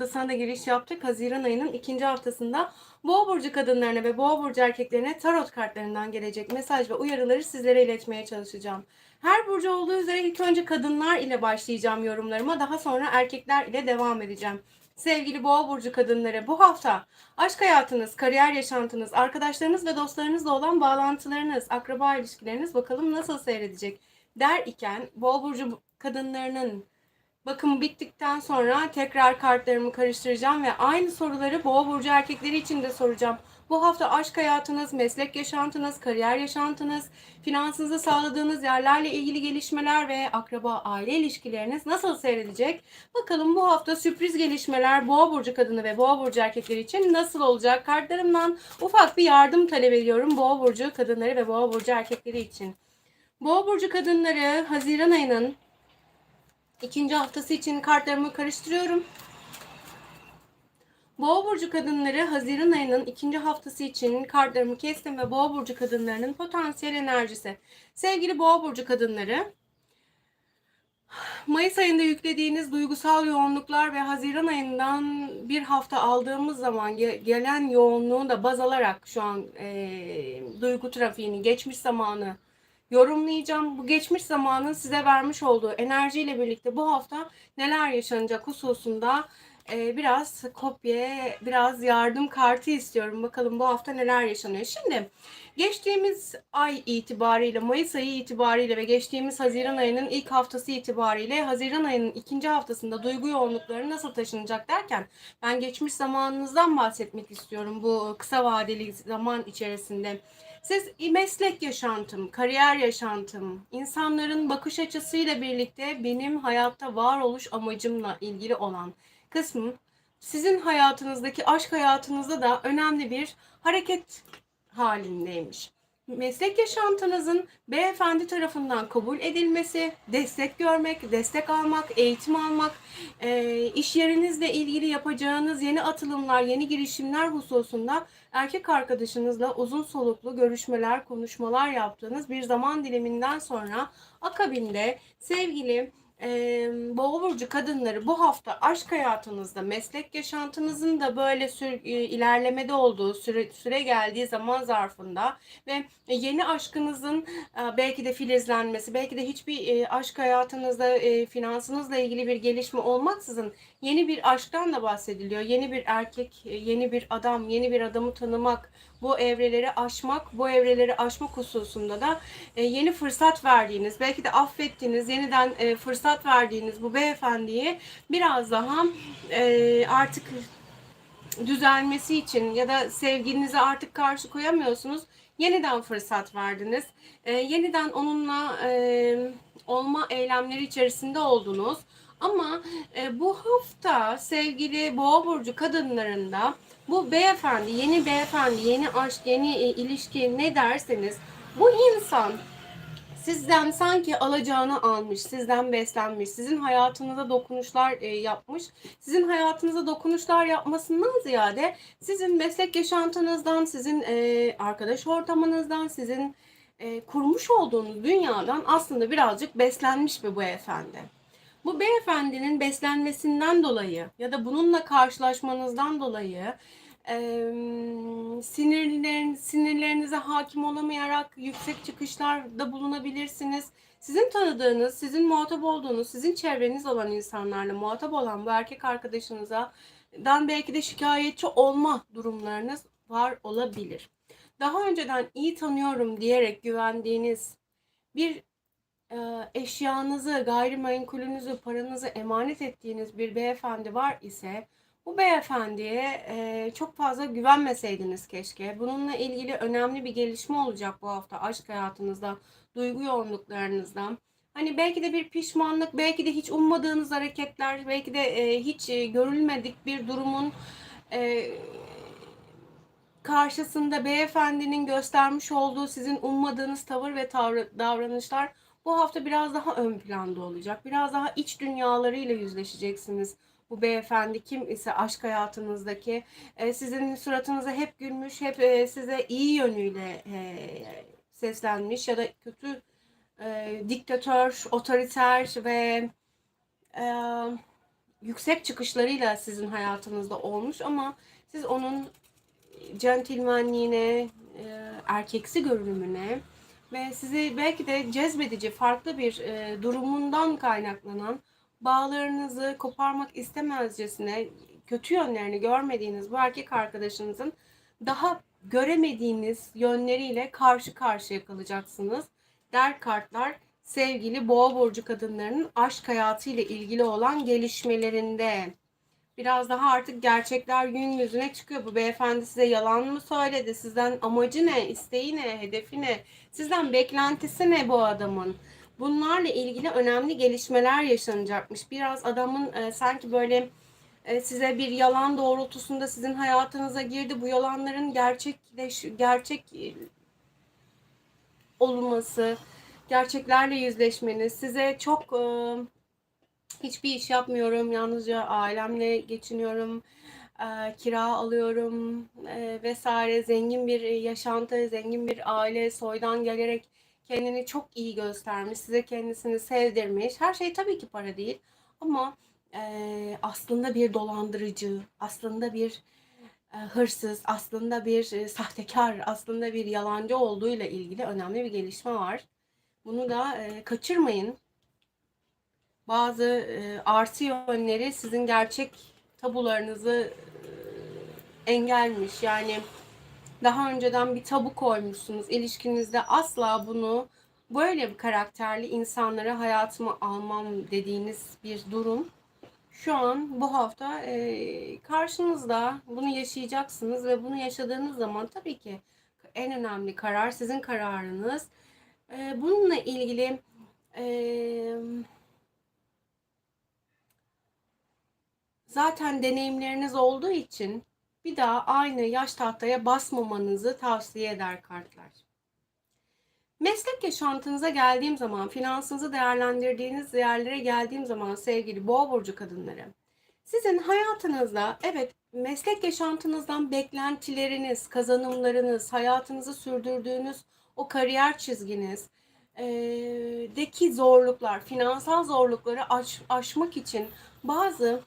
haftasına da giriş yaptık. Haziran ayının ikinci haftasında Boğa burcu kadınlarına ve Boğa burcu erkeklerine tarot kartlarından gelecek mesaj ve uyarıları sizlere iletmeye çalışacağım. Her burcu olduğu üzere ilk önce kadınlar ile başlayacağım yorumlarıma. Daha sonra erkekler ile devam edeceğim. Sevgili Boğa burcu kadınları, bu hafta aşk hayatınız, kariyer yaşantınız, arkadaşlarınız ve dostlarınızla olan bağlantılarınız, akraba ilişkileriniz bakalım nasıl seyredecek der iken Boğa burcu kadınlarının bakımı bittikten sonra tekrar kartlarımı karıştıracağım ve aynı soruları Boğa burcu erkekleri için de soracağım. Bu hafta aşk hayatınız, meslek yaşantınız, kariyer yaşantınız, finansınızı sağladığınız yerlerle ilgili gelişmeler ve akraba aile ilişkileriniz nasıl seyredecek? Bakalım bu hafta sürpriz gelişmeler Boğa burcu kadını ve Boğa burcu erkekleri için nasıl olacak? Kartlarımdan ufak bir yardım talep ediyorum Boğa burcu kadınları ve Boğa burcu erkekleri için. Boğa burcu kadınları Haziran ayının ikinci haftası için kartlarımı karıştırıyorum. Boğa burcu kadınları Haziran ayının ikinci haftası için kartlarımı kestim ve Boğa burcu kadınlarının potansiyel enerjisi. Sevgili Boğa burcu kadınları, Mayıs ayında yüklediğiniz duygusal yoğunluklar ve Haziran ayından bir hafta aldığımız zaman ge- gelen yoğunluğu da baz alarak şu an eee, duygu trafiğini, geçmiş zamanı yorumlayacağım. Bu geçmiş zamanın size vermiş olduğu enerjiyle birlikte bu hafta neler yaşanacak hususunda e, biraz kopya, biraz yardım kartı istiyorum. Bakalım bu hafta neler yaşanıyor. Şimdi geçtiğimiz ay itibariyle, Mayıs ayı itibariyle ve geçtiğimiz Haziran ayının ilk haftası itibariyle Haziran ayının ikinci haftasında duygu yoğunlukları nasıl taşınacak derken ben geçmiş zamanınızdan bahsetmek istiyorum bu kısa vadeli zaman içerisinde. Siz meslek yaşantım, kariyer yaşantım, insanların bakış açısıyla birlikte benim hayatta varoluş amacımla ilgili olan kısmı sizin hayatınızdaki aşk hayatınızda da önemli bir hareket halindeymiş. Meslek yaşantınızın beyefendi tarafından kabul edilmesi, destek görmek, destek almak, eğitim almak, iş yerinizle ilgili yapacağınız yeni atılımlar, yeni girişimler hususunda erkek arkadaşınızla uzun soluklu görüşmeler, konuşmalar yaptığınız bir zaman diliminden sonra akabinde sevgili e, boğa burcu kadınları bu hafta aşk hayatınızda, meslek yaşantınızın da böyle sür, e, ilerlemede olduğu süre, süre geldiği zaman zarfında ve yeni aşkınızın e, belki de filizlenmesi, belki de hiçbir e, aşk hayatınızda e, finansınızla ilgili bir gelişme olmaksızın yeni bir aşktan da bahsediliyor. Yeni bir erkek, e, yeni bir adam, yeni bir adamı tanımak, bu evreleri aşmak, bu evreleri aşmak hususunda da e, yeni fırsat verdiğiniz, belki de affettiğiniz, yeniden e, fırsat verdiğiniz bu beyefendiyi biraz daha artık düzelmesi için ya da sevginize artık karşı koyamıyorsunuz. Yeniden fırsat verdiniz. E, yeniden onunla e, olma eylemleri içerisinde oldunuz. Ama e, bu hafta sevgili boğa burcu kadınlarında bu beyefendi, yeni beyefendi, yeni aşk, yeni e, ilişki ne derseniz bu insan sizden sanki alacağını almış, sizden beslenmiş, sizin hayatınıza dokunuşlar e, yapmış. Sizin hayatınıza dokunuşlar yapmasından ziyade sizin meslek yaşantınızdan, sizin e, arkadaş ortamınızdan, sizin e, kurmuş olduğunuz dünyadan aslında birazcık beslenmiş bir bu efendi. Bu beyefendinin beslenmesinden dolayı ya da bununla karşılaşmanızdan dolayı sinirlerin, sinirlerinize hakim olamayarak yüksek çıkışlarda bulunabilirsiniz. Sizin tanıdığınız, sizin muhatap olduğunuz, sizin çevreniz olan insanlarla muhatap olan bu erkek arkadaşınıza dan belki de şikayetçi olma durumlarınız var olabilir. Daha önceden iyi tanıyorum diyerek güvendiğiniz bir eşyanızı, gayrimenkulünüzü, paranızı emanet ettiğiniz bir beyefendi var ise bu beyefendiye e, çok fazla güvenmeseydiniz keşke. Bununla ilgili önemli bir gelişme olacak bu hafta aşk hayatınızda, duygu yoğunluklarınızda. Hani belki de bir pişmanlık, belki de hiç ummadığınız hareketler, belki de e, hiç e, görülmedik bir durumun e, karşısında beyefendinin göstermiş olduğu sizin ummadığınız tavır ve tavrı, davranışlar bu hafta biraz daha ön planda olacak. Biraz daha iç dünyalarıyla yüzleşeceksiniz. Bu beyefendi kim ise aşk hayatınızdaki e, sizin suratınıza hep gülmüş, hep e, size iyi yönüyle e, seslenmiş ya da kötü diktatör, otoriter ve yüksek çıkışlarıyla sizin hayatınızda olmuş ama siz onun centilmenliğine, erkeksi görünümüne ve sizi belki de cezbedici farklı bir e, durumundan kaynaklanan bağlarınızı koparmak istemezcesine kötü yönlerini görmediğiniz bu erkek arkadaşınızın daha göremediğiniz yönleriyle karşı karşıya kalacaksınız. Der kartlar sevgili boğa burcu kadınlarının aşk hayatı ile ilgili olan gelişmelerinde. Biraz daha artık gerçekler gün yüzüne çıkıyor. Bu beyefendi size yalan mı söyledi? Sizden amacı ne? isteği ne? Hedefi ne? Sizden beklentisi ne bu adamın? Bunlarla ilgili önemli gelişmeler yaşanacakmış. Biraz adamın e, sanki böyle e, size bir yalan doğrultusunda sizin hayatınıza girdi. Bu yalanların gerçekleş gerçek e, olması, gerçeklerle yüzleşmeniz, size çok e, hiçbir iş yapmıyorum, yalnızca ailemle geçiniyorum, kira alıyorum vesaire, zengin bir yaşantı, zengin bir aile, soydan gelerek kendini çok iyi göstermiş, size kendisini sevdirmiş. Her şey tabii ki para değil ama aslında bir dolandırıcı, aslında bir hırsız, aslında bir sahtekar, aslında bir yalancı olduğuyla ilgili önemli bir gelişme var. Bunu da kaçırmayın. Bazı e, artı yönleri sizin gerçek tabularınızı e, engelmiş. Yani daha önceden bir tabu koymuşsunuz ilişkinizde asla bunu böyle bir karakterli insanlara hayatıma almam dediğiniz bir durum şu an bu hafta e, karşınızda bunu yaşayacaksınız ve bunu yaşadığınız zaman tabii ki en önemli karar sizin kararınız. E, bununla ilgili e, zaten deneyimleriniz olduğu için bir daha aynı yaş tahtaya basmamanızı tavsiye eder kartlar. Meslek yaşantınıza geldiğim zaman, finansınızı değerlendirdiğiniz yerlere geldiğim zaman sevgili boğa burcu kadınları, sizin hayatınızda evet meslek yaşantınızdan beklentileriniz, kazanımlarınız, hayatınızı sürdürdüğünüz o kariyer çizginiz, deki zorluklar, finansal zorlukları aş, aşmak için bazı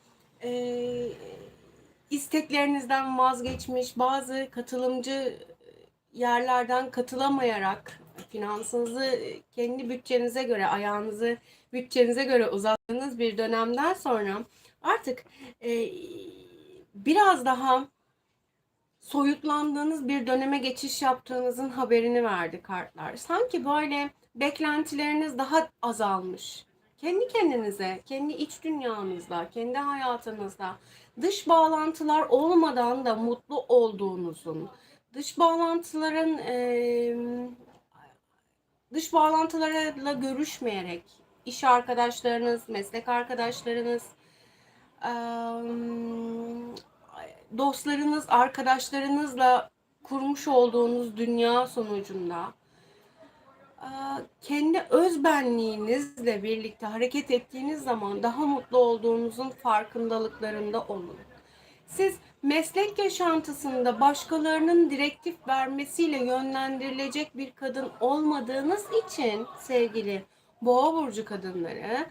e, isteklerinizden vazgeçmiş, bazı katılımcı yerlerden katılamayarak finansınızı kendi bütçenize göre, ayağınızı bütçenize göre uzattığınız bir dönemden sonra artık e, biraz daha soyutlandığınız bir döneme geçiş yaptığınızın haberini verdi kartlar. Sanki böyle beklentileriniz daha azalmış. Kendi kendinize, kendi iç dünyanızda, kendi hayatınızda dış bağlantılar olmadan da mutlu olduğunuzun, dış bağlantıların e, dış bağlantılarla görüşmeyerek iş arkadaşlarınız, meslek arkadaşlarınız, dostlarınız, arkadaşlarınızla kurmuş olduğunuz dünya sonucunda kendi özbenliğinizle birlikte hareket ettiğiniz zaman daha mutlu olduğunuzun farkındalıklarında olun. Siz meslek yaşantısında başkalarının direktif vermesiyle yönlendirilecek bir kadın olmadığınız için sevgili boğa burcu kadınları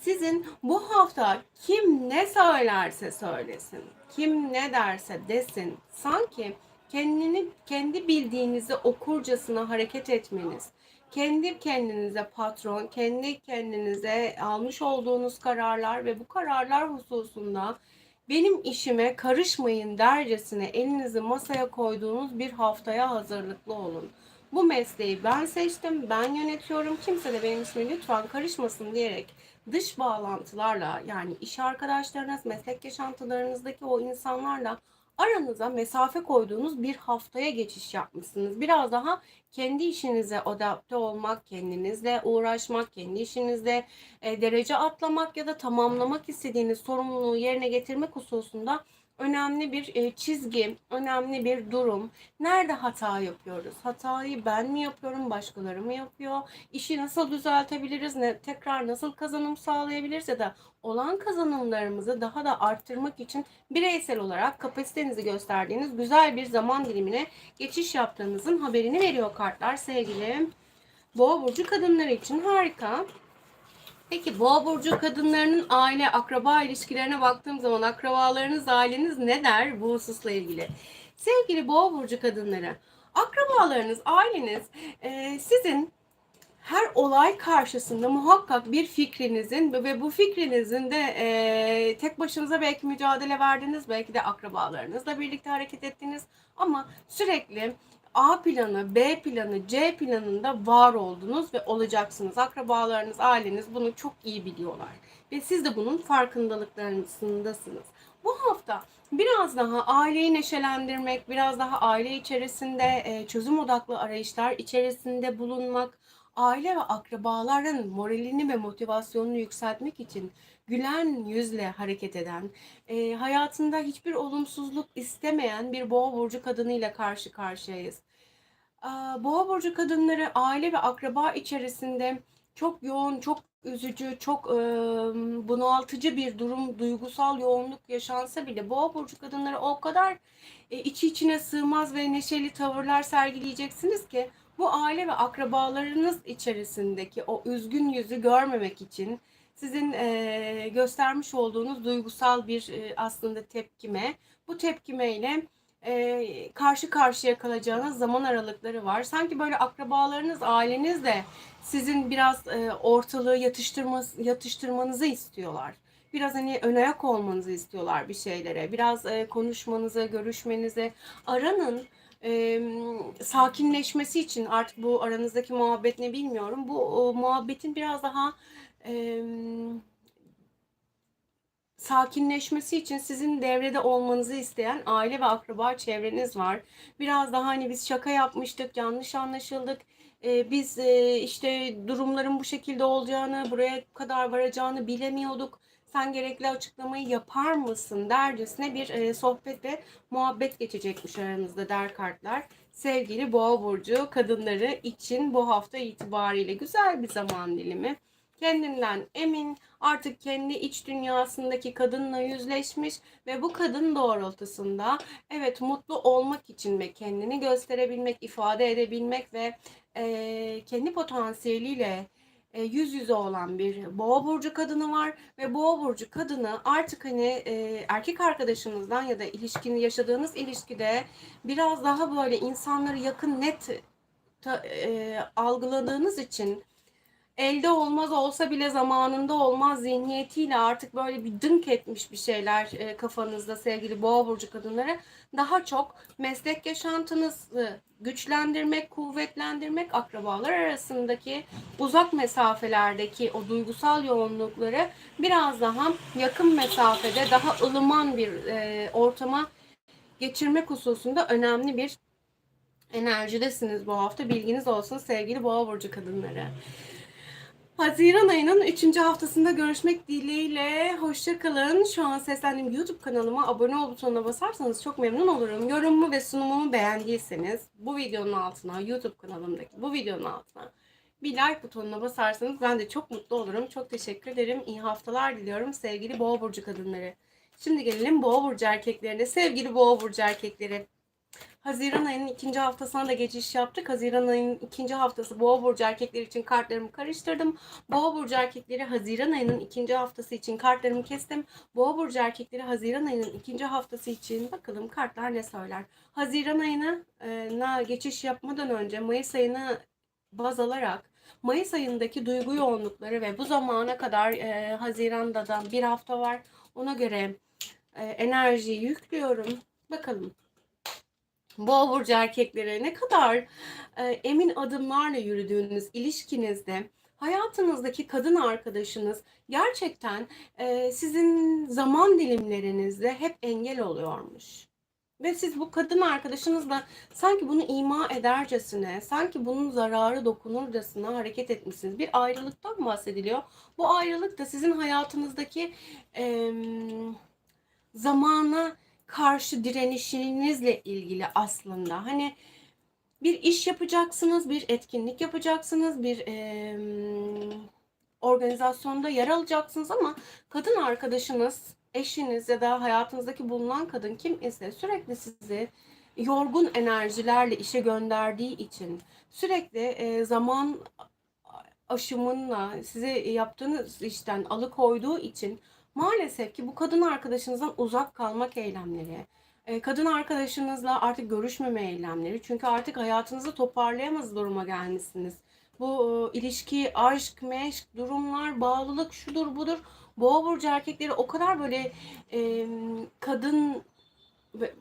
sizin bu hafta kim ne söylerse söylesin, kim ne derse desin sanki kendini kendi bildiğinizi okurcasına hareket etmeniz, kendi kendinize patron, kendi kendinize almış olduğunuz kararlar ve bu kararlar hususunda benim işime karışmayın dercesine elinizi masaya koyduğunuz bir haftaya hazırlıklı olun. Bu mesleği ben seçtim, ben yönetiyorum. Kimse de benim ismime lütfen karışmasın diyerek dış bağlantılarla yani iş arkadaşlarınız, meslek yaşantılarınızdaki o insanlarla aranıza mesafe koyduğunuz bir haftaya geçiş yapmışsınız. Biraz daha kendi işinize adapte olmak, kendinizle uğraşmak, kendi işinizde e, derece atlamak ya da tamamlamak istediğiniz sorumluluğu yerine getirmek hususunda önemli bir e, çizgi, önemli bir durum. Nerede hata yapıyoruz? Hatayı ben mi yapıyorum, başkaları mı yapıyor? İşi nasıl düzeltebiliriz? Ne, tekrar nasıl kazanım sağlayabiliriz ya da olan kazanımlarımızı daha da arttırmak için bireysel olarak kapasitenizi gösterdiğiniz güzel bir zaman dilimine geçiş yaptığınızın haberini veriyor kartlar sevgili Boğa burcu kadınları için harika. Peki boğa burcu kadınlarının aile akraba ilişkilerine baktığım zaman akrabalarınız aileniz ne der bu hususla ilgili? Sevgili boğa burcu kadınları akrabalarınız aileniz e, sizin her olay karşısında muhakkak bir fikrinizin ve bu fikrinizin de e, tek başınıza belki mücadele verdiniz, belki de akrabalarınızla birlikte hareket ettiniz ama sürekli A planı, B planı, C planında var oldunuz ve olacaksınız. Akrabalarınız, aileniz bunu çok iyi biliyorlar ve siz de bunun farkındalıklarındasınız. Bu hafta biraz daha aileyi neşelendirmek, biraz daha aile içerisinde e, çözüm odaklı arayışlar içerisinde bulunmak, aile ve akrabaların moralini ve motivasyonunu yükseltmek için gülen yüzle hareket eden, e, hayatında hiçbir olumsuzluk istemeyen bir boğa burcu kadınıyla karşı karşıyayız. Aa, Boğa burcu kadınları aile ve akraba içerisinde çok yoğun, çok üzücü, çok e, bunaltıcı bir durum, duygusal yoğunluk yaşansa bile Boğa burcu kadınları o kadar e, içi içine sığmaz ve neşeli tavırlar sergileyeceksiniz ki bu aile ve akrabalarınız içerisindeki o üzgün yüzü görmemek için sizin e, göstermiş olduğunuz duygusal bir e, aslında tepkime, bu tepkimeyle e, karşı karşıya kalacağınız zaman aralıkları var. Sanki böyle akrabalarınız, aileniz de sizin biraz e, ortalığı yatıştırma, yatıştırmanızı istiyorlar. Biraz hani ön ayak olmanızı istiyorlar bir şeylere. Biraz e, konuşmanızı, görüşmenizi. Aranın e, sakinleşmesi için artık bu aranızdaki muhabbet ne bilmiyorum. Bu o, muhabbetin biraz daha e, sakinleşmesi için sizin devrede olmanızı isteyen aile ve akraba çevreniz var. Biraz daha hani biz şaka yapmıştık, yanlış anlaşıldık. Ee, biz e, işte durumların bu şekilde olacağını, buraya kadar varacağını bilemiyorduk. Sen gerekli açıklamayı yapar mısın dercesine bir e, sohbet ve muhabbet geçecekmiş aranızda der kartlar. Sevgili Boğa burcu kadınları için bu hafta itibariyle güzel bir zaman dilimi kendinden emin, artık kendi iç dünyasındaki kadınla yüzleşmiş ve bu kadın doğrultusunda evet mutlu olmak için ve kendini gösterebilmek, ifade edebilmek ve e, kendi potansiyeliyle e, yüz yüze olan bir boğa burcu kadını var ve boğa burcu kadını artık hani e, erkek arkadaşınızdan ya da ilişkini yaşadığınız ilişkide biraz daha böyle insanları yakın net ta, e, algıladığınız için elde olmaz olsa bile zamanında olmaz zihniyetiyle artık böyle bir dınk etmiş bir şeyler e, kafanızda sevgili boğa burcu kadınları. Daha çok meslek yaşantınızı güçlendirmek, kuvvetlendirmek, akrabalar arasındaki uzak mesafelerdeki o duygusal yoğunlukları biraz daha yakın mesafede, daha ılıman bir e, ortama geçirmek hususunda önemli bir enerjidesiniz bu hafta. Bilginiz olsun sevgili boğa burcu kadınları. Haziran ayının 3. haftasında görüşmek dileğiyle. Hoşçakalın. Şu an seslendiğim YouTube kanalıma abone ol butonuna basarsanız çok memnun olurum. Yorumumu ve sunumumu beğendiyseniz bu videonun altına, YouTube kanalımdaki bu videonun altına bir like butonuna basarsanız ben de çok mutlu olurum. Çok teşekkür ederim. İyi haftalar diliyorum sevgili boğa burcu kadınları. Şimdi gelelim boğa burcu erkeklerine. Sevgili boğa burcu erkekleri. Haziran ayının ikinci haftasına da geçiş yaptık. Haziran ayının ikinci haftası Boğa burcu erkekleri için kartlarımı karıştırdım. Boğa burcu erkekleri Haziran ayının ikinci haftası için kartlarımı kestim. Boğa burcu erkekleri Haziran ayının ikinci haftası için bakalım kartlar ne söyler. Haziran ayına geçiş yapmadan önce Mayıs ayını baz alarak Mayıs ayındaki duygu yoğunlukları ve bu zamana kadar e, Haziran'da da bir hafta var. Ona göre e, enerjiyi yüklüyorum. Bakalım boğa burcu erkeklere ne kadar e, emin adımlarla yürüdüğünüz ilişkinizde hayatınızdaki kadın arkadaşınız gerçekten e, sizin zaman dilimlerinizde hep engel oluyormuş. Ve siz bu kadın arkadaşınızla sanki bunu ima edercesine, sanki bunun zararı dokunurcasına hareket etmişsiniz. Bir ayrılıktan bahsediliyor. Bu ayrılık da sizin hayatınızdaki e, zamana karşı direnişinizle ilgili aslında. Hani bir iş yapacaksınız, bir etkinlik yapacaksınız, bir e, organizasyonda yer alacaksınız ama kadın arkadaşınız, eşiniz ya da hayatınızdaki bulunan kadın kim ise sürekli sizi yorgun enerjilerle işe gönderdiği için sürekli e, zaman aşımınla size yaptığınız işten alıkoyduğu için maalesef ki bu kadın arkadaşınızdan uzak kalmak eylemleri, e, kadın arkadaşınızla artık görüşmeme eylemleri. Çünkü artık hayatınızı toparlayamaz duruma gelmişsiniz. Bu e, ilişki, aşk, meşk, durumlar, bağlılık, şudur budur. Boğa burcu erkekleri o kadar böyle e, kadın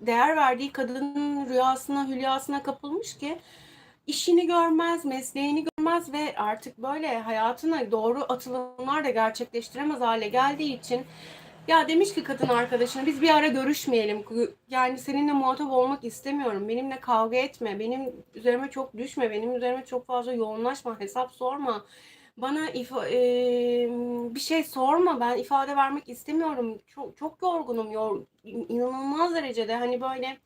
değer verdiği kadının rüyasına, hülyasına kapılmış ki işini görmez, mesleğini görmez ve artık böyle hayatına doğru atılımlar da gerçekleştiremez hale geldiği için ya demiş ki kadın arkadaşına biz bir ara görüşmeyelim. Yani seninle muhatap olmak istemiyorum. Benimle kavga etme. Benim üzerime çok düşme. Benim üzerime çok fazla yoğunlaşma. Hesap sorma. Bana ifa, e, bir şey sorma. Ben ifade vermek istemiyorum. Çok çok yorgunum. Yor, inanılmaz derecede hani böyle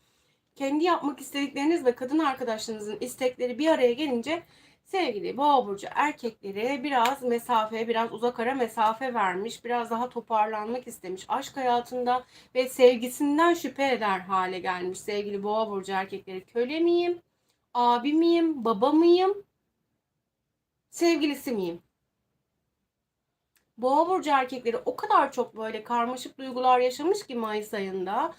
kendi yapmak istedikleriniz ve kadın arkadaşlarınızın istekleri bir araya gelince sevgili boğa burcu erkekleri biraz mesafe, biraz uzak ara mesafe vermiş, biraz daha toparlanmak istemiş. Aşk hayatında ve sevgisinden şüphe eder hale gelmiş sevgili boğa burcu erkekleri. Köle miyim? Abi miyim? Baba mıyım? Sevgilisi miyim? Boğa burcu erkekleri o kadar çok böyle karmaşık duygular yaşamış ki Mayıs ayında.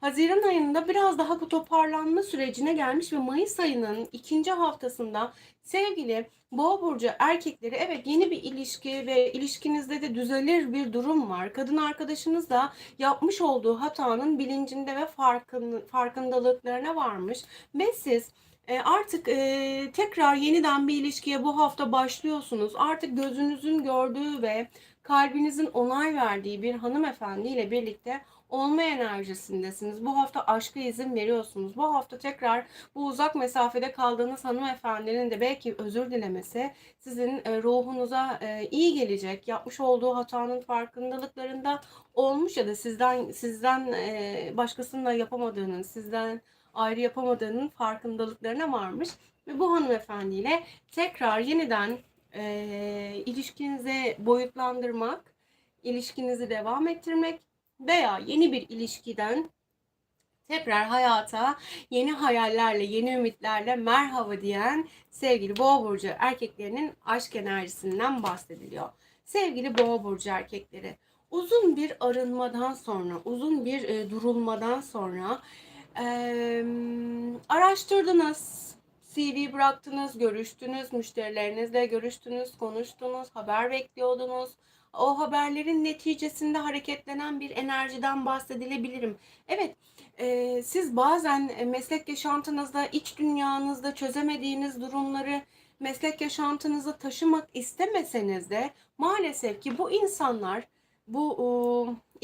Haziran ayında biraz daha bu toparlanma sürecine gelmiş ve Mayıs ayının ikinci haftasında sevgili Boğa burcu erkekleri evet yeni bir ilişki ve ilişkinizde de düzelir bir durum var. Kadın arkadaşınız da yapmış olduğu hatanın bilincinde ve farkın, farkındalıklarına varmış ve siz e, artık e, tekrar yeniden bir ilişkiye bu hafta başlıyorsunuz. Artık gözünüzün gördüğü ve kalbinizin onay verdiği bir hanımefendiyle birlikte olma enerjisindesiniz. Bu hafta aşka izin veriyorsunuz. Bu hafta tekrar bu uzak mesafede kaldığınız hanımefendinin de belki özür dilemesi sizin e, ruhunuza e, iyi gelecek. Yapmış olduğu hatanın farkındalıklarında olmuş ya da sizden sizden e, başkasının yapamadığının, sizden ayrı yapamadığının farkındalıklarına varmış. Ve bu hanımefendiyle tekrar yeniden e, ilişkinizi boyutlandırmak, ilişkinizi devam ettirmek veya yeni bir ilişkiden tekrar hayata yeni hayallerle, yeni ümitlerle merhaba diyen sevgili Boğa burcu erkeklerinin aşk enerjisinden bahsediliyor. Sevgili Boğa burcu erkekleri, uzun bir arınmadan sonra, uzun bir e, durulmadan sonra e, araştırdınız, CV bıraktınız, görüştünüz, müşterilerinizle görüştünüz, konuştunuz, haber bekliyordunuz o haberlerin neticesinde hareketlenen bir enerjiden bahsedilebilirim. Evet, e, siz bazen meslek yaşantınızda, iç dünyanızda çözemediğiniz durumları meslek yaşantınıza taşımak istemeseniz de maalesef ki bu insanlar bu e,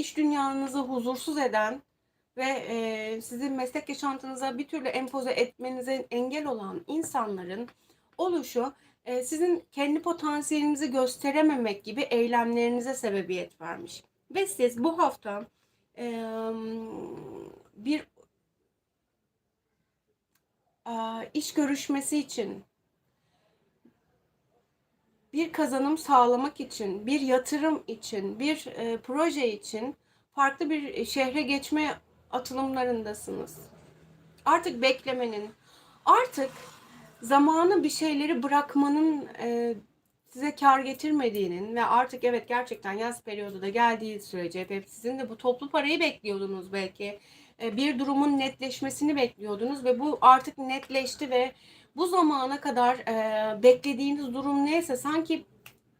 iş dünyanızı huzursuz eden ve e, sizin meslek yaşantınıza bir türlü empoze etmenize engel olan insanların oluşu sizin kendi potansiyelinizi gösterememek gibi eylemlerinize sebebiyet vermiş. Ve siz bu hafta e, bir iş görüşmesi için bir kazanım sağlamak için, bir yatırım için, bir e, proje için farklı bir şehre geçme atılımlarındasınız. Artık beklemenin, artık zamanı bir şeyleri bırakmanın e, size kar getirmediğinin ve artık evet gerçekten yaz periyodu da geldiği sürece ve sizin de bu toplu parayı bekliyordunuz belki. E, bir durumun netleşmesini bekliyordunuz ve bu artık netleşti ve bu zamana kadar e, beklediğiniz durum neyse sanki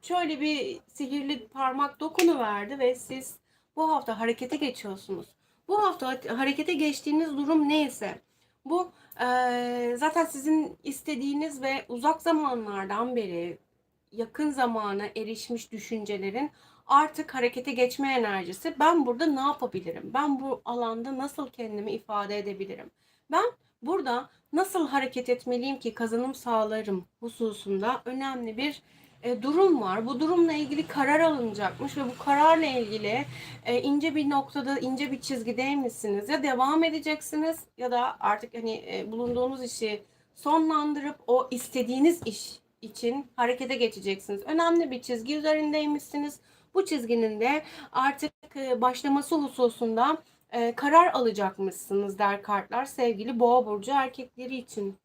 şöyle bir sihirli parmak dokunu verdi ve siz bu hafta harekete geçiyorsunuz. Bu hafta harekete geçtiğiniz durum neyse bu e, zaten sizin istediğiniz ve uzak zamanlardan beri yakın zamana erişmiş düşüncelerin artık harekete geçme enerjisi. Ben burada ne yapabilirim? Ben bu alanda nasıl kendimi ifade edebilirim? Ben burada nasıl hareket etmeliyim ki kazanım sağlarım hususunda önemli bir e, durum var. Bu durumla ilgili karar alınacakmış ve bu kararla ilgili e, ince bir noktada, ince bir çizgideymişsiniz. Ya devam edeceksiniz ya da artık hani e, bulunduğunuz işi sonlandırıp o istediğiniz iş için harekete geçeceksiniz. Önemli bir çizgi üzerindeymişsiniz. Bu çizginin de artık e, başlaması hususunda e, karar alacakmışsınız der kartlar sevgili boğa burcu erkekleri için.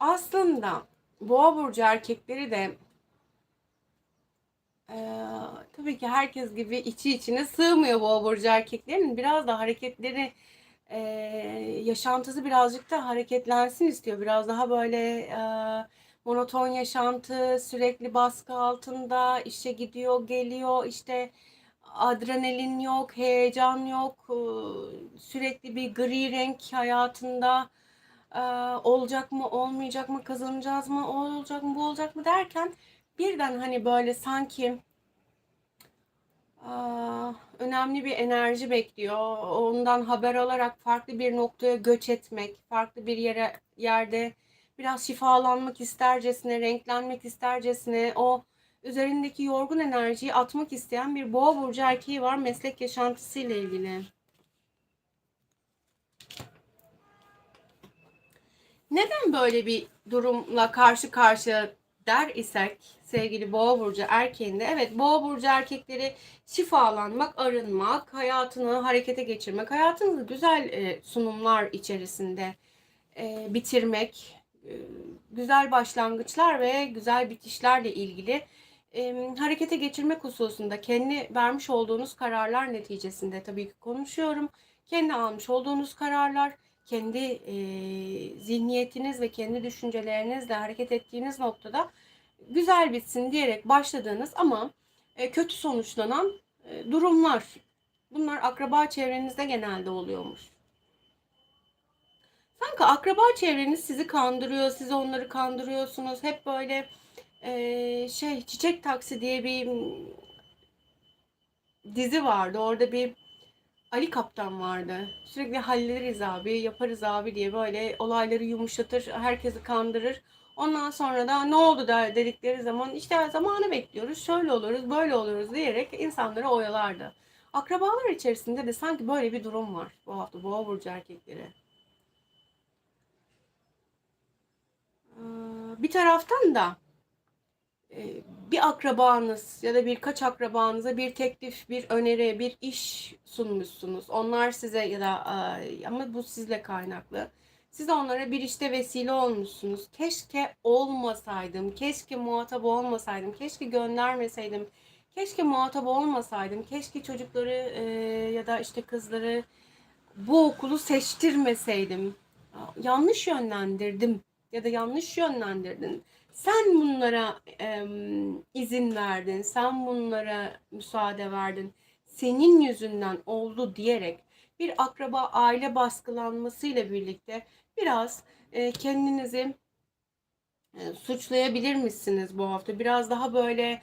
Aslında boğa burcu erkekleri de eee, tabii ki herkes gibi içi içine sığmıyor boğa burcu erkeklerinin. Biraz da hareketleri eee, yaşantısı birazcık da hareketlensin istiyor. Biraz daha böyle eee, monoton yaşantı, sürekli baskı altında, işe gidiyor, geliyor, işte adrenalin yok, heyecan yok, eee, sürekli bir gri renk hayatında olacak mı, olmayacak mı, kazanacağız mı, o olacak mı, bu olacak mı derken birden hani böyle sanki önemli bir enerji bekliyor. Ondan haber alarak farklı bir noktaya göç etmek, farklı bir yere yerde biraz şifalanmak istercesine, renklenmek istercesine o üzerindeki yorgun enerjiyi atmak isteyen bir boğa burcu erkeği var meslek yaşantısıyla ilgili. Neden böyle bir durumla karşı karşıya der isek sevgili boğa burcu erkeğinde evet boğa burcu erkekleri şifalanmak, arınmak, hayatını harekete geçirmek, hayatınızı güzel e, sunumlar içerisinde e, bitirmek, e, güzel başlangıçlar ve güzel bitişlerle ilgili e, harekete geçirmek hususunda kendi vermiş olduğunuz kararlar neticesinde tabii ki konuşuyorum. Kendi almış olduğunuz kararlar, kendi e, zihniyetiniz ve kendi düşüncelerinizle hareket ettiğiniz noktada güzel bitsin diyerek başladığınız ama e, kötü sonuçlanan e, durumlar. Bunlar akraba çevrenizde genelde oluyormuş. Sanki akraba çevreniz sizi kandırıyor, siz onları kandırıyorsunuz. Hep böyle e, şey Çiçek Taksi diye bir dizi vardı. Orada bir Ali Kaptan vardı. Sürekli hallederiz abi, yaparız abi diye böyle olayları yumuşatır, herkesi kandırır. Ondan sonra da ne oldu der dedikleri zaman işte zamanı bekliyoruz, şöyle oluruz, böyle oluruz diyerek insanları oyalardı. Akrabalar içerisinde de sanki böyle bir durum var bu hafta boğa burcu erkekleri. Ee, Bir taraftan da bir akrabanız ya da birkaç akrabanıza bir teklif, bir öneri, bir iş sunmuşsunuz. Onlar size ya da ama bu sizle kaynaklı. Siz onlara bir işte vesile olmuşsunuz. Keşke olmasaydım, keşke muhatap olmasaydım, keşke göndermeseydim, keşke muhatap olmasaydım, keşke çocukları e, ya da işte kızları bu okulu seçtirmeseydim. Yanlış yönlendirdim ya da yanlış yönlendirdin. Sen bunlara e, izin verdin, sen bunlara müsaade verdin. Senin yüzünden oldu diyerek bir akraba aile baskılanmasıyla birlikte biraz e, kendinizi e, suçlayabilir misiniz bu hafta? Biraz daha böyle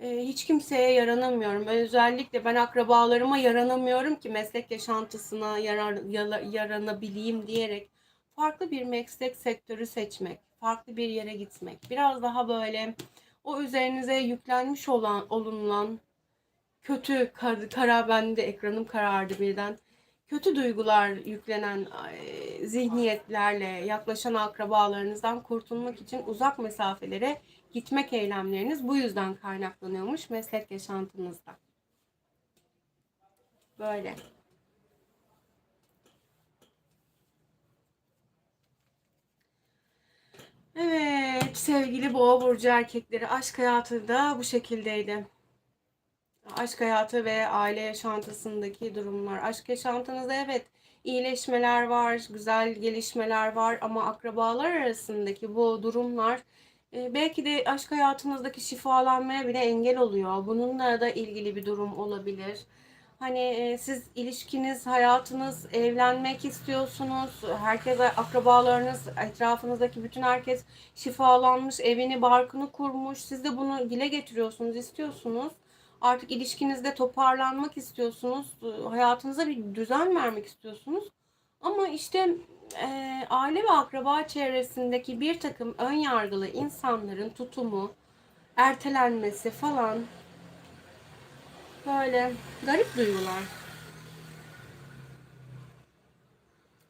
e, hiç kimseye yaranamıyorum. Özellikle ben akrabalarıma yaranamıyorum ki meslek yaşantısına yarar, yala- yaranabileyim diyerek farklı bir meslek sektörü seçmek, farklı bir yere gitmek. Biraz daha böyle o üzerinize yüklenmiş olan olunan kötü kar, kara bende ekranım karardı birden. Kötü duygular yüklenen e, zihniyetlerle yaklaşan akrabalarınızdan kurtulmak için uzak mesafelere gitmek eylemleriniz bu yüzden kaynaklanıyormuş meslek yaşantınızda. Böyle. Evet sevgili boğa burcu erkekleri aşk hayatı da bu şekildeydi. Aşk hayatı ve aile yaşantısındaki durumlar. Aşk yaşantınızda evet iyileşmeler var, güzel gelişmeler var ama akrabalar arasındaki bu durumlar e, belki de aşk hayatınızdaki şifalanmaya bile engel oluyor. Bununla da ilgili bir durum olabilir. Hani e, siz ilişkiniz, hayatınız, evlenmek istiyorsunuz. Herkes, akrabalarınız, etrafınızdaki bütün herkes şifalanmış, evini, barkını kurmuş. Siz de bunu dile getiriyorsunuz, istiyorsunuz. Artık ilişkinizde toparlanmak istiyorsunuz. Hayatınıza bir düzen vermek istiyorsunuz. Ama işte e, aile ve akraba çevresindeki bir takım ön yargılı insanların tutumu, ertelenmesi falan böyle garip duygular.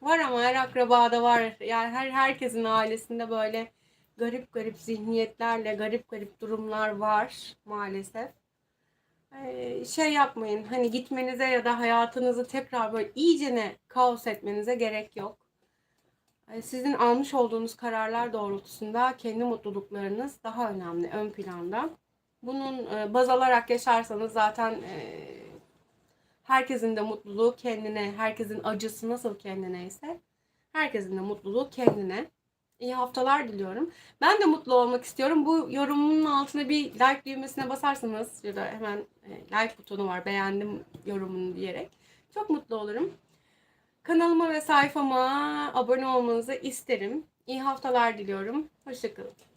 Var ama her akrabada var. Yani her herkesin ailesinde böyle garip garip zihniyetlerle garip garip durumlar var maalesef. Ee, şey yapmayın. Hani gitmenize ya da hayatınızı tekrar böyle iyicene kaos etmenize gerek yok. e, sizin almış olduğunuz kararlar doğrultusunda kendi mutluluklarınız daha önemli, ön planda. Bunun e, baz alarak yaşarsanız zaten e, herkesin de mutluluğu kendine, herkesin acısı nasıl kendine ise herkesin de mutluluğu kendine. İyi haftalar diliyorum. Ben de mutlu olmak istiyorum. Bu yorumun altına bir like düğmesine basarsanız ya da hemen e, like butonu var beğendim yorumunu diyerek çok mutlu olurum. Kanalıma ve sayfama abone olmanızı isterim. İyi haftalar diliyorum. Hoşçakalın.